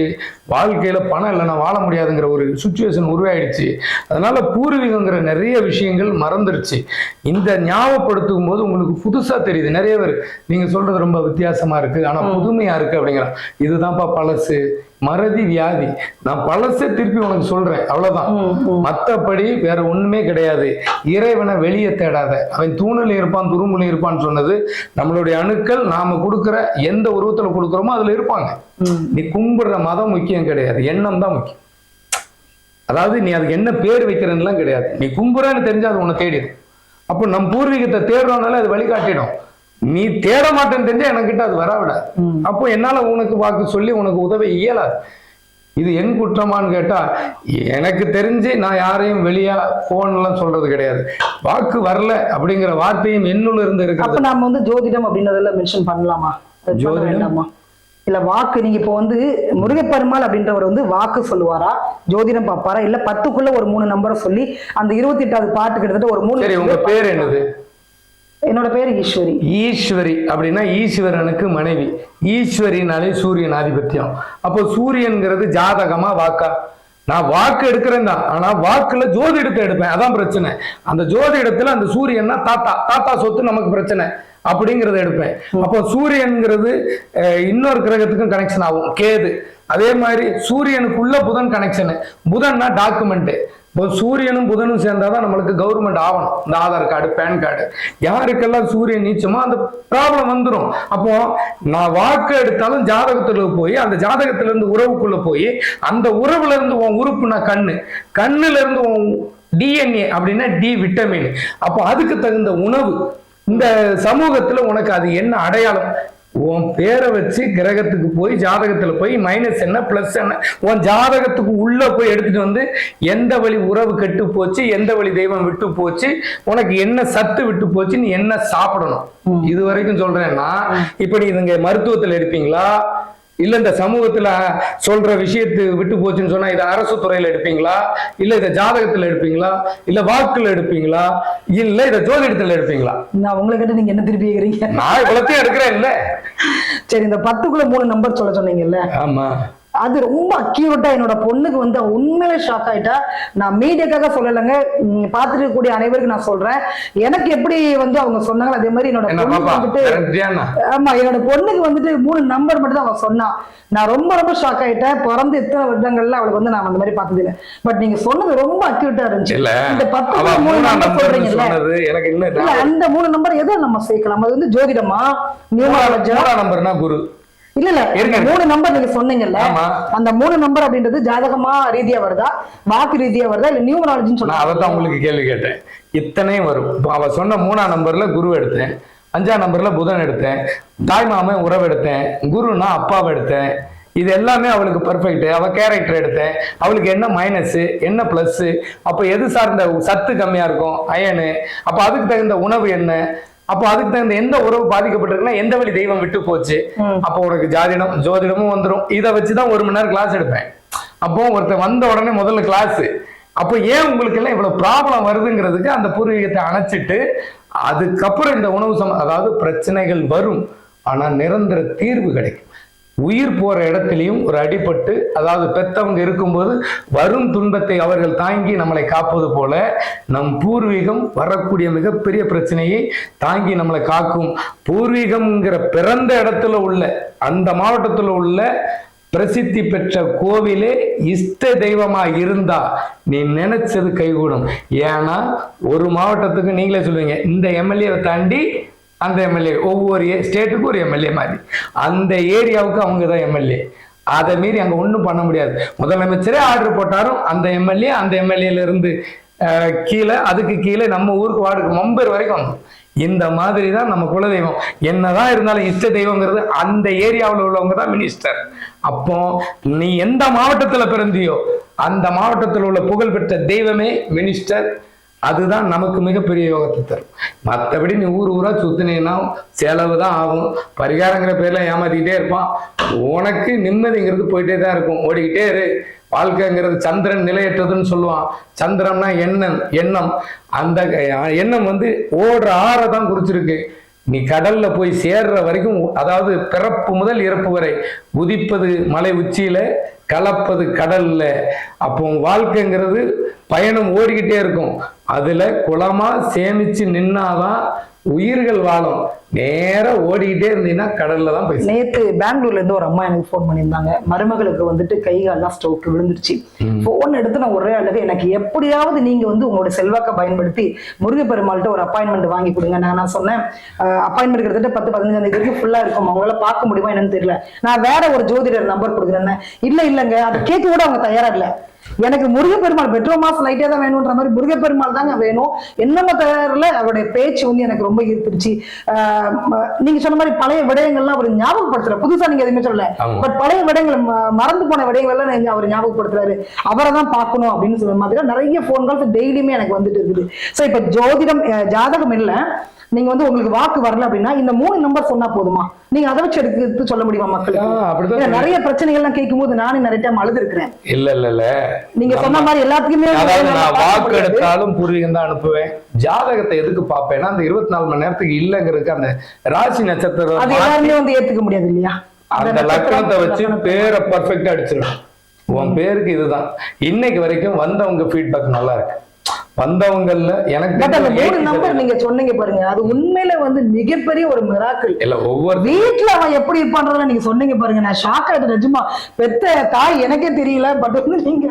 வாழ்க்கையில பணம் இல்லைன்னா வாழ முடியாதுங்கிற ஒரு சுச்சுவேஷன் உருவாயிடுச்சு. அதனால பூர்வீகங்கிற நிறைய விஷயங்கள் மறந்துருச்சு. இந்த ஞாபகப்படுத்தும் போது உங்களுக்கு புதுசா தெரியுது. நிறைய பேர் நீங்க சொல்றது ரொம்ப வித்தியாசமா இருக்கு. ஆனா புதுமையா இருக்கு அப்படிங்கிறான் இதுதான்ப்பா பழசு. மறதி வியாதி. நான் பழசை திருப்பி உனக்கு சொல்றேன். அவ்வளவுதான். மத்தபடி வேற ஒண்ணுமே கிடையாது. இறைவனை வெளியே தேடாத. அவன் தூணில் இருப்பான் துருமுல இருப்பான்னு சொன்னது நம்மளுடைய அணுக்கள் நாம கொடுக்கிற எந்த உருவத்துல கொடுக்குறோமோ அதுல இருப்பாங்க. நீ கும்பிடுற மதம் முக்கியம் கிடையாது. எண்ணம் தான் முக்கியம். அதாவது நீ அதுக்கு என்ன பேர் வைக்கிறன்னுலாம் கிடையாது. நீ கும்புறன்னு தெரிஞ்சா அது உன்னை தேடிடும். அப்போ நம் பூர்வீகத்தை தேடுறோம்னால அது வழிகாட்டிடும். நீ தேட மாட்டேன்னு தெரிஞ்சா எனக்கிட்ட அது வராவிடாது அப்போ என்னால உனக்கு வாக்கு சொல்லி உனக்கு உதவ இயலாது இது என் குற்றமான்னு கேட்டா எனக்கு தெரிஞ்சு நான் யாரையும் வெளியா போன் எல்லாம் சொல்றது கிடையாது. வாக்கு வரல அப்படிங்கிற வார்த்தையும் என்னுள்ள இருந்து அப்ப இருக்கிறது நாம வந்து ஜோதிடம் அப்படின்றதெல்லாம் மென்ஷன் பண்ணலாமா? ஜோதிடம்? இல்ல வாக்கு நீங்க இப்போ வந்து முருகப்பெருமாள் அப்படின்றவர் வந்து வாக்கு சொல்லுவாரா? ஜோதிடம் பார்ப்பாரா? இல்ல பத்துக்குள்ள ஒரு மூணு நம்பரை சொல்லி அந்த இருபத்தி எட்டாவது பாட்டு கிட்டத்தட்ட ஒரு மூணு சரி உங்க பேர் என்னது? என்னோட பேர் ஈஸ்வரி. ஈஸ்வரி அப்படின்னா ஈஸ்வரனுக்கு மனைவி. ஈஸ்வரினாலே சூரியன் ஆதிபத்தியம். அப்போ சூரியன்கிறது ஜாதகமா வாக்கா? நான் வாக்கு எடுக்கிறேன் தான். ஆனா வாக்குல ஜோதிடத்தை எடுப்பேன். அதான் பிரச்சனை. அந்த ஜோதிடத்துல அந்த சூரியன்னா தாத்தா. தாத்தா சொத்து நமக்கு பிரச்சனை அப்படிங்கறத எடுப்பேன். அப்போ சூரியன்கிறது இன்னொரு கிரகத்துக்கும் கனெக்ஷன் ஆகும். கேது. அதே மாதிரி சூரியனுக்குள்ள புதன் கனெக்ஷனு புதன்னா டாக்குமெண்ட் இப்போ சூரியனும் புதனும் சேர்ந்தாதான் நம்மளுக்கு கவர்மெண்ட் ஆகணும். இந்த ஆதார் கார்டு பேன் கார்டு. யாருக்கெல்லாம் சூரியன் நீச்சமோ அந்த ப்ராப்ளம் வந்துடும் அப்போ நான் வாக்கு எடுத்தாலும் ஜாதகத்தில் போய் அந்த ஜாதகத்துல இருந்து உறவுக்குள்ள போய் அந்த உறவுல இருந்து உன் உறுப்புனா கண்ணு. கண்ணுல இருந்து உன் டிஎன்ஏ அப்படின்னா டி விட்டமின் அப்போ அதுக்கு தகுந்த உணவு. இந்த சமூகத்துல உனக்கு அது என்ன அடையாளம்? உன் பேரை வச்சு கிரகத்துக்கு போய் ஜாதகத்துல போய் மைனஸ் என்ன பிளஸ் என்ன உன் ஜாதகத்துக்கு உள்ள போய் எடுத்துட்டு வந்து எந்த வழி உறவு கெட்டு போச்சு எந்த வழி தெய்வம் விட்டு போச்சு உனக்கு என்ன சத்து விட்டு போச்சு நீ என்ன சாப்பிடணும்? இது வரைக்கும் சொல்றேன்னா இப்ப நீ இங்க மருத்துவத்துல எடுப்பீங்களா? இல்ல இந்த சமூகத்துல சொல்ற விஷயத்து விட்டு போச்சுன்னு சொன்னா இதை அரசு துறையில எடுப்பீங்களா? இல்ல இதை ஜாதகத்துல எடுப்பீங்களா? இல்ல வாக்குல எடுப்பீங்களா? இல்ல இதை ஜோதிடத்துல எடுப்பீங்களா? நான் உங்களை கிட்ட நீங்க என்ன திருப்பி கேக்குறீங்க? நான் இவ்வளத்தையும் எடுக்கிறேன் இல்ல சரி இந்த பத்துக்குள்ள மூணு நம்பர் சொல்ல சொன்னீங்கல்ல? ஆமா. அது ரொம்ப அக்யூரேட்டா என்னோட பொண்ணுக்கு வந்து உண்மையிலே ஷாக் ஆயிட்டா. நான் மீடியாக்காக சொல்லலைங்க. பார்த்துட்டு இருக்கக்கூடிய அனைவருக்கு நான் சொல்றேன். எனக்கு எப்படி வந்து அவங்க சொன்னாங்களோ அதே மாதிரி என்னோட என்ன பொண்ணுக்கு வந்துட்டு ஆமா என்னோட பொண்ணுக்கு வந்துட்டு மூணு நம்பர் மட்டும் தான் அவ சொன்னா. நான் ரொம்ப ரொம்ப ஷாக் ஆயிட்டேன். பிறந்து எத்தனை வருடங்கள்ல அவளுக்கு வந்து நான் அந்த மாதிரி பார்த்தது இல்லை பட் நீங்க சொன்னது ரொம்ப அக்யூரேட்டா இருந்துச்சு. இல்ல. இந்த பத்து மூணு நம்பர் சொல்றீங்கல்ல. எனக்கு இல்ல. அந்த மூணு நம்பர் எதை நம்ம சேர்க்கலாம்? அது வந்து ஜோதிடமா? நியூமராலஜா நம்பர்னா குரு. இல்ல இல்ல. மூணு நம்பர் நீங்க சொன்னீங்கல்ல. அந்த மூணு நம்பர் அப்படின்றது ஜாதகமா ரீதியா வருதா? வாக்கு ரீதியா வருதா? இல்ல நியூமராலஜின்னு நான் சொல்லுவாங்க அதை தான் உங்களுக்கு கேள்வி கேட்டேன். இத்தனையும் வரும். அவ சொன்ன மூணாம் நம்பர்ல குரு எடுத்தேன். அஞ்சாம் நம்பர்ல புதன் எடுத்தேன். தாய் மாமன் உறவு எடுத்தேன். குருனா அப்பாவை எடுத்தேன். இது எல்லாமே அவளுக்கு பர்ஃபெக்ட் அவ கேரக்டர் எடுத்தேன். அவளுக்கு என்ன மைனஸ் என்ன பிளஸ் அப்ப எது சார்ந்த சத்து கம்மியா இருக்கும்? அயனு அப்ப அதுக்கு தகுந்த உணவு என்ன? அப்போ அதுக்கு தகுந்த எந்த உறவு பாதிக்கப்பட்டிருக்குன்னா எந்த வழி தெய்வம் விட்டு போச்சு. அப்போ உனக்கு ஜாதிடம் ஜோதிடமும் வந்துடும் இதை வச்சுதான் ஒரு மணி நேரம் கிளாஸ் எடுப்பேன். அப்போ ஒருத்தர் வந்த உடனே முதல்ல கிளாஸ் அப்போ ஏன் உங்களுக்கு எல்லாம் இவ்வளவு ப்ராப்ளம் வருதுங்கிறதுக்கு அந்த பூர்வீகத்தை அணைச்சிட்டு அதுக்கப்புறம் இந்த உணவு சம அதாவது பிரச்சனைகள் வரும். ஆனா நிரந்தர தீர்வு கிடைக்கும். உயிர் போற இடத்துலையும் ஒரு அடிபட்டு அதாவது பெத்தவங்க இருக்கும்போது வரும் துன்பத்தை அவர்கள் தாங்கி நம்மளை காப்பது போல நம் பூர்வீகம் வரக்கூடிய மிகப்பெரிய பிரச்சனையை தாங்கி நம்மளை காக்கும். பூர்வீகம்ங்கிற பிறந்த இடத்துல உள்ள அந்த மாவட்டத்தில் உள்ள பிரசித்தி பெற்ற கோவிலே இஷ்ட தெய்வமா இருந்தா நீ நினைச்சது கைகூடும். ஏன்னா ஒரு மாவட்டத்துக்கு நீங்களே சொல்லுவீங்க இந்த எம்எல்ஏவை தாண்டி அந்த எம்எல்ஏ ஒவ்வொரு ஸ்டேட்டுக்கும் ஒரு எம்எல்ஏ மாதிரி. அந்த ஏரியாவுக்கு அவங்க தான் எம்எல்ஏ அதை மீறி அங்கே ஒன்றும் பண்ண முடியாது. முதலமைச்சரே ஆர்டர் போட்டாரும் அந்த எம்எல்ஏ அந்த எம்எல்ஏலேருந்து கீழே அதுக்கு கீழே நம்ம ஊருக்கு வார்டுக்கு மம்பர் வரைக்கும் வந்தோம். இந்த மாதிரி தான் நம்ம குலதெய்வம். என்னதான் இருந்தாலும் இஷ்ட தெய்வங்கிறது அந்த ஏரியாவில் உள்ளவங்க தான் மினிஸ்டர் அப்போ நீ எந்த மாவட்டத்தில் பிறந்தியோ அந்த மாவட்டத்தில் உள்ள புகழ்பெற்ற தெய்வமே மினிஸ்டர் அதுதான் நமக்கு மிகப்பெரிய யோகத்தை தரும். மற்றபடி நீ ஊர் ஊரா சுத்தினீங்கன்னா செலவு தான் ஆகும். பரிகாரங்கிற பேர்ல ஏமாத்திக்கிட்டே இருப்பான். உனக்கு நிம்மதிங்கிறது போயிட்டே தான் இருக்கும். ஓடிக்கிட்டே இரு. வாழ்க்கைங்கிறது சந்திரன் நிலையற்றதுன்னு சொல்லுவான். சந்திரன்னா எண்ணம் எண்ணம். அந்த க- எண்ணம் வந்து ஓடுற ஆறை தான் குறிச்சிருக்கு. நீ கடல்ல போய் சேர்ற வரைக்கும் அதாவது பிறப்பு முதல் இறப்பு வரை உதிப்பது மலை உச்சியில கலப்பது கடல்ல. அப்போ வாழ்க்கைங்கிறது பயணம் ஓடிக்கிட்டே இருக்கும். அதுல குளமா சேமிச்சு நின்னாதான் உயிர்கள் வாழும். நேரா ஓடிக்கிட்டே இருந்தீங்கன்னா கடல்ல தான் போய். நேத்து பெங்களூர்ல இருந்து ஒரு அம்மா எனக்கு ஃபோன் பண்ணியிருந்தாங்க. மருமகளுக்கு வந்துட்டு கை கால்லாம் ஸ்ட்ரோக் விழுந்துருச்சு. ஃபோன் எடுத்து நான் ஒரே அழகு எனக்கு எப்படியாவது நீங்க வந்து உங்களோட செல்வாக்கை பயன்படுத்தி முருகப்பெருமாள்கிட்ட ஒரு அப்பாயின்மெண்ட் வாங்கி கொடுங்க. நான் நான் சொன்னேன் அப்பாயின்மெண்ட் கிட்டத்தட்ட பத்து பதினஞ்சாம் தேதி வரைக்கும் ஃபுல்லா இருக்கும். அவங்களால பார்க்க முடியுமா என்னன்னு தெரியல. நான் வேற ஒரு ஜோதிடர் நம்பர் கொடுக்குறேன்னு. இல்ல இல்லங்க. அதை கேட்க கூட அவங்க தயாரா இல்ல. எனக்கு முருகப்பெருமாள் பெட்ரோல் மாசம் லைட்டே தான் வேணும்ன்ற மாதிரி முருகப்பெருமாள் தாங்க வேணும். என்னமோ தயாரில் அவருடைய பேச்சு வந்து எனக்கு ரொம்ப ஈர்த்துருச்சு. நீங்க சொன்ன மாதிரி பழைய விடயங்கள்லாம் அவர் ஞாபகப்படுத்துற. புதுசா நீங்க எதுவுமே சொல்லல. பட் பழைய விடயங்கள் மறந்து போன விடயங்கள் எல்லாம் அவர் ஞாபகப்படுத்துறாரு. அவரை தான் பார்க்கணும் அப்படின்னு சொல்ற மாதிரி நிறைய போன் கால்ஸ் டெய்லியுமே எனக்கு வந்துட்டு இருக்குது. சோ இப்ப ஜோதிடம் ஜாதகம் இல்ல. நீங்க வந்து உங்களுக்கு வாக்கு வரல அப்படின்னா இந்த மூணு நம்பர் சொன்னா போதுமா? நீங்க அதை வச்சு எடுத்து சொல்ல முடியுமா மக்களுக்கு? நிறைய பிரச்சனைகள்லாம் கேட்கும்போது நானே நிறைய டைம் அழுது இருக்கிறேன் இல்ல இல்ல இல்ல. நீங்க சொன்ன மாதிரி எல்லாத்துக்குமே நான் வாக்கு. எடுத்தாலும் பூர்வீகம் தான் அனுப்புவேன். ஜாதகத்தை எதுக்கு பார்ப்பேன்னா அந்த இருபத்தி நாலு மணி நேரத்துக்கு இல்லைங்கிறதுக்கு அந்த ராசி நட்சத்திரம் அது எல்லாருமே வந்து ஏத்துக்க முடியாது இல்லையா? அந்த லக்கணத்தை வச்சு பேரை பர்ஃபெக்டா அடிச்சிடும் உன் பேருக்கு இதுதான். இன்னைக்கு வரைக்கும் வந்தவங்க ஃபீட்பேக் நல்லா இருக்கு வந்தவங்கல்ல எனக்கு அந்த மூணு 80% நம்பர் நீங்க சொன்னீங்க பாருங்க அது உண்மையில வந்து மிகப்பெரிய ஒரு மிராக்கிள் இல்ல ஒவ்வொரு வீட்டுல அவன் எப்படி இருப்பான்றதுல நீங்க சொன்னீங்க பாருங்க. நான் ஷாக் ஆயிட்டு நிஜமா. பெத்த தாய் எனக்கே தெரியல பட் வந்து நீங்க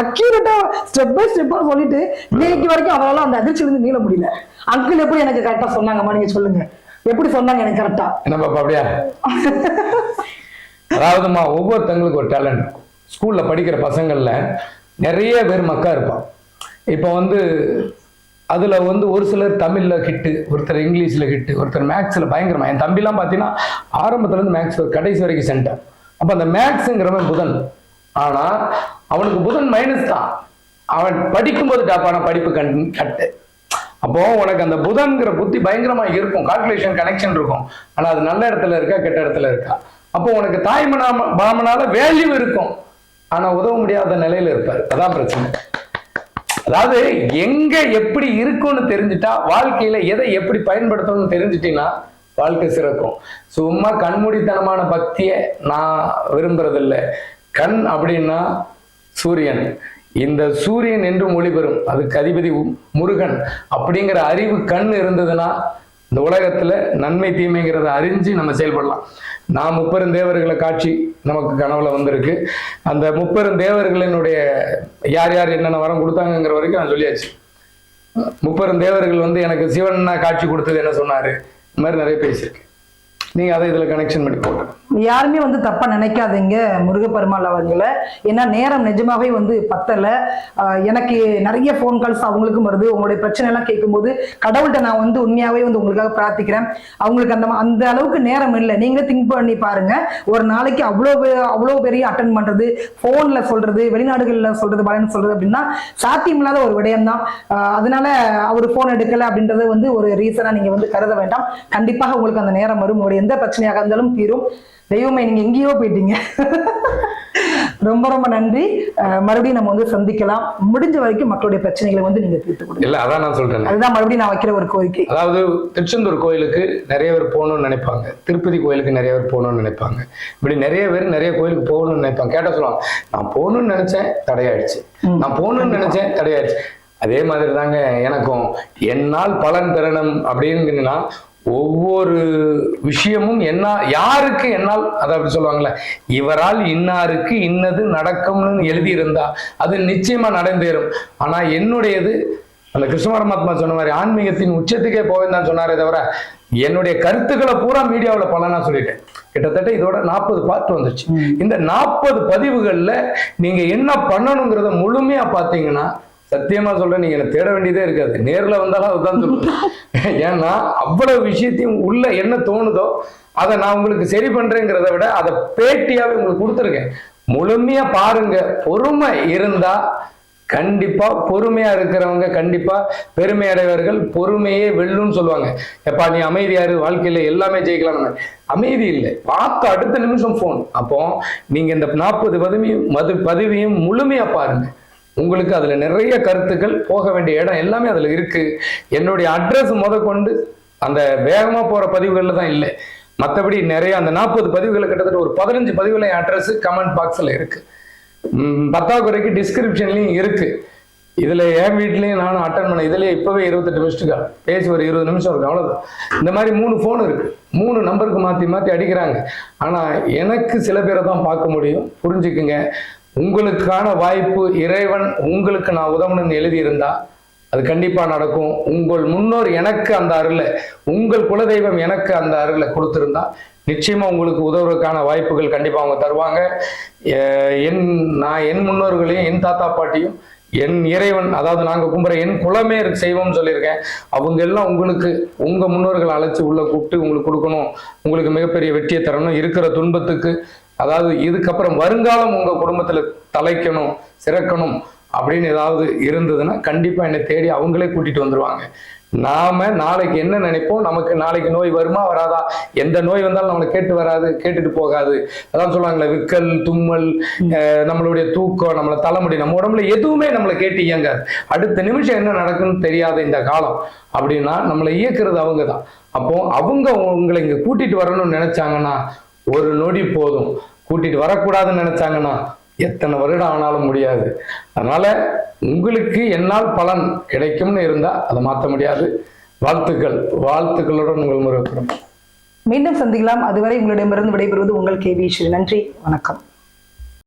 அக்யூரேட்டா ஸ்டெப் பை ஸ்டெப்பா சொல்லிட்டு இன்னைக்கு வரைக்கும் அவரால அந்த அதிர்ச்சியில இருந்து மீள முடியல. அங்கிள் எப்படி எனக்கு கரெக்டா சொன்னாங்கம்மா நீங்க சொல்லுங்க. எப்படி சொன்னாங்க எனக்கு கரெக்டா என்ன பாப்பா அப்படியா? அதாவதுமா ஒவ்வொருத்தங்களுக்கு ஒரு டேலண்ட் இருக்கும் ஸ்கூல்ல படிக்கிற பசங்கள்ல நிறைய பேர் மக்கா இருப்பான் இப்போ வந்து அதில் வந்து ஒரு சிலர் தமிழில் ஹிட்டு ஒருத்தர் இங்கிலீஷில் ஹிட்டு ஒருத்தர் மேக்ஸில் பயங்கரமாக என் தம்பிலாம் பார்த்தீங்கன்னா ஆரம்பத்துலேருந்து மேக்ஸ் கடைசி வரைக்கும் சென்டர் அப்போ அந்த மேக்ஸுங்கிறவன் புதன். ஆனால் அவனுக்கு புதன் மைனஸ் தான். அவன் படிக்கும்போது டாப்பான படிப்பு கண் கட்டு. அப்போ உனக்கு அந்த புதன்கிற புத்தி பயங்கரமா இருக்கும். கால்குலேஷன் கனெக்ஷன் இருக்கும். ஆனா அது நல்ல இடத்துல இருக்கா கெட்ட இடத்துல இருக்கா? அப்போ உனக்கு தாய் மனா- மாமனால வேல்யூ இருக்கும். ஆனா உதவ முடியாத நிலையில இருப்பார். அதான் பிரச்சனை. அதாவது எங்க எப்படி இருக்கும்னு தெரிஞ்சுட்டா வாழ்க்கையில எதை எப்படி பயன்படுத்தணும்னு தெரிஞ்சுட்டீங்கன்னா வாழ்க்கை சிறக்கும். சும்மா கண்மூடித்தனமான பக்தியை நான் விரும்புறதில்லை. கண் அப்படின்னா சூரியன். இந்த சூரியன் என்றும் ஒளிபெறும். அதுக்கு அதிபதி முருகன். அப்படிங்கிற அறிவு கண் இருந்ததுன்னா இந்த உலகத்துல நன்மை தீமைங்கிறத அறிஞ்சு நம்ம செயல்படலாம். நான் முப்பெரும் தேவர்களை காட்சி நமக்கு கனவுல வந்திருக்கு. அந்த முப்பெரும் தேவர்களினுடைய யார் யார் என்னென்ன வரம் கொடுத்தாங்கங்கிற வரைக்கும் நான் சொல்லியாச்சு. முப்பெரும் தேவர்கள் வந்து எனக்கு சிவன்னா காட்சி கொடுத்தது என்ன சொன்னாரு? இந்த மாதிரி நிறைய பேசியிருக்கு நீங்க அதை இதுல கனெக்ஷன் பண்ணி போட்டேன் யாருமே வந்து தப்பா நினைக்காதீங்க முருகப்பெருமாள் அவங்கள ஏன்னா நேரம் நிஜமாவே வந்து பத்தல. எனக்கு நிறைய ஃபோன் கால்ஸ் அவங்களுக்கும் வருது. உங்களுடைய பிரச்சனை எல்லாம் கேட்கும்போது கடவுள்கிட்ட நான் வந்து உண்மையாவே வந்து உங்களுக்காக பிரார்த்திக்கிறேன். அவங்களுக்கு அந்த அந்த அளவுக்கு நேரம் இல்லை. நீங்களே திங்க் பண்ணி பாருங்க. ஒரு நாளைக்கு அவ்வளோ அவ்வளோ பெரிய அட்டன் பண்றது ஃபோனில் சொல்றது வெளிநாடுகளில் சொல்றது பலன் சொல்றது அப்படின்னா சாத்தியமில்லாத ஒரு விடயம் தான் அதனால அவர் ஃபோன் எடுக்கல அப்படின்றது வந்து ஒரு ரீசனா நீங்க வந்து கருத வேண்டாம். கண்டிப்பாக உங்களுக்கு அந்த நேரம் வரும். உங்களுடைய எந்த பிரச்சனையாக இருந்தாலும் தீரும். தெய்வமே நீங்க எங்கேயோ போயிட்டீங்க. ரொம்ப ரொம்ப நன்றி. மறுபடியும் நம்ம வந்து சந்திக்கலாம். முடிஞ்ச வரைக்கும் மக்களுடைய பிரச்சனைகளை வந்து நீங்க தீர்த்து கொடுங்க. இல்ல அதான் நான் சொல்றேன். அதுதான் மறுபடியும் நான் வைக்கிற ஒரு கோரிக்கை. அதாவது திருச்செந்தூர் கோயிலுக்கு நிறைய பேர் போகணும்னு நினைப்பாங்க. திருப்பதி கோயிலுக்கு நிறைய பேர் போகணும்னு நினைப்பாங்க. இப்படி நிறைய பேர் நிறைய கோயிலுக்கு போகணும்னு நினைப்பாங்க. கேட்டா சொல்லுவாங்க நான் போகணும்னு நினைச்சேன் தடையாயிடுச்சு. நான் போகணும்னு நினைச்சேன் தடையாயிடுச்சு. அதே மாதிரி தாங்க எனக்கும். என்னால் பலன் பெறணும் அப்படின்னா ஒவ்வொரு விஷயமும் என்ன யாருக்கு என்னால் அதை அப்படி சொல்லுவாங்கல்ல இவரால் இன்னாருக்கு இன்னது நடக்கும்னு எழுதியிருந்தா அது நிச்சயமா நடந்தேறும். ஆனா என்னுடையது அந்த கிருஷ்ண பரமாத்மா சொன்ன மாதிரி ஆன்மீகத்தின் உச்சத்துக்கே போவேன் தான் சொன்னாரே தவிர என்னுடைய கருத்துக்களை பூரா மீடியாவில் பலனா சொல்லிட்டேன். கிட்டத்தட்ட இதோட நாற்பது பார்ட் வந்துருச்சு இந்த நாற்பது பதிவுகள்ல நீங்க என்ன பண்ணணுங்கிறத முழுமையா பார்த்தீங்கன்னா சத்தியமா சொல்றேன் நீங்க எனக்கு தேட வேண்டியதே இருக்காது. நேர்ல வந்தாலும் அதுதான் சொல்லுவேன் ஏன்னா அவ்வளவு விஷயத்தையும் உள்ள என்ன தோணுதோ அதை நான் உங்களுக்கு சரி பண்றேங்கிறத விட அதை பேட்டியாவே உங்களுக்கு கொடுத்துருக்கேன். முழுமையா பாருங்க. பொறுமை இருந்தா கண்டிப்பா பொறுமையா இருக்கிறவங்க கண்டிப்பா பெருமை அடைவர்கள் பொறுமையே வெல்லும்னு சொல்லுவாங்க. எப்பா நீ அமைதியாரு வாழ்க்கையில எல்லாமே ஜெயிக்கலாம் அமைதி இல்லை. பார்த்த அடுத்த நிமிஷம் ஃபோன் அப்போ நீங்க இந்த நாற்பது பதவியும் மது பதவியும் முழுமையா பாருங்க. உங்களுக்கு அதில் நிறைய கருத்துக்கள் போக வேண்டிய இடம் எல்லாமே அதில் இருக்குது என்னுடைய அட்ரஸ் முத கொண்டு அந்த வேகமாக போகிற பதிவுகளில் தான் இல்லை. மற்றபடி நிறைய அந்த நாற்பது பதிவுகளை கிட்டத்தட்ட ஒரு பதினஞ்சு பதிவுகளை அட்ரஸ் கமெண்ட் பாக்ஸில் இருக்குது பத்தாக்குறைக்கு டிஸ்கிரிப்ஷன்லையும் இருக்குது இதில் என் வீட்லேயும் நானும் அட்டன் பண்ண இதுலேயே இப்போவே இருபத்தெட்டு மிஸ்டு கால் பேசி ஒரு இருபது நிமிஷம் இருக்கு அவ்வளோதான் இந்த மாதிரி மூணு ஃபோன் இருக்குது மூணு நம்பருக்கு மாற்றி மாற்றி அடிக்கிறாங்க. ஆனால் எனக்கு சில பேரை தான் பார்க்க முடியும். புரிஞ்சுக்குங்க. உங்களுக்கான வாய்ப்பு இறைவன் உங்களுக்கு நான் உதவணும்னு எழுதியிருந்தா அது கண்டிப்பாக நடக்கும். உங்கள் முன்னோர் எனக்கு அந்த அருளை உங்கள் குலதெய்வம் எனக்கு அந்த அருளை கொடுத்துருந்தா நிச்சயமாக உங்களுக்கு உதவுறதுக்கான வாய்ப்புகள் கண்டிப்பாக அவங்க தருவாங்க. என் நான் என் முன்னோர்களையும் என் தாத்தா பாட்டியும் என் இறைவன் அதாவது நாங்கள் கும்புற என் குலமே செய்வோம்னு சொல்லியிருக்கேன். அவங்க எல்லாம் உங்களுக்கு உங்கள் முன்னோர்கள் அழைச்சி உள்ள கூப்பிட்டு உங்களுக்கு கொடுக்கணும். உங்களுக்கு மிகப்பெரிய வெற்றியை தரணும். இருக்கிற துன்பத்துக்கு அதாவது இதுக்கப்புறம் வருங்காலம் உங்க குடும்பத்துல தலைக்கணும் சிறக்கணும் அப்படின்னு ஏதாவது இருந்ததுன்னா கண்டிப்பா என்னை தேடி அவங்களே கூட்டிட்டு வந்துருவாங்க. நாம நாளைக்கு என்ன நினைப்போம்? நமக்கு நாளைக்கு நோய் வருமா வராதா? எந்த நோய் வந்தாலும் நம்மளை கேட்டு வராது கேட்டுட்டு போகாது. அதான் சொல்லுவாங்களே விக்கல் தும்மல் நம்மளுடைய தூக்கம் நம்மள தலைமுடி நம்ம உடம்புல எதுவுமே நம்மளை கேட்டு இயங்காது. அடுத்த நிமிஷம் என்ன நடக்குன்னு தெரியாத இந்த காலம் அப்படின்னா நம்மளை இயக்குறது அவங்க தான் அப்போ அவங்க உங்களை இங்க கூட்டிட்டு வரணும்னு நினைச்சாங்கன்னா ஒரு நொடி போதும். கூட்டிட்டு வரக்கூடாதுன்னு நினைச்சாங்கன்னா எத்தனை வருடம் ஆனாலும் முடியாது. அதனால உங்களுக்கு என்னால் பலன் கிடைக்கும்னு இருந்தா அதை மாற்ற முடியாது. வாழ்த்துக்கள். வாழ்த்துக்களுடன் உங்கள் முறை மீண்டும் சந்திக்கலாம். அதுவரை உங்களிடமிருந்து விடைபெறுவது உங்கள் கேவி ஸ்ரீ. நன்றி. வணக்கம்.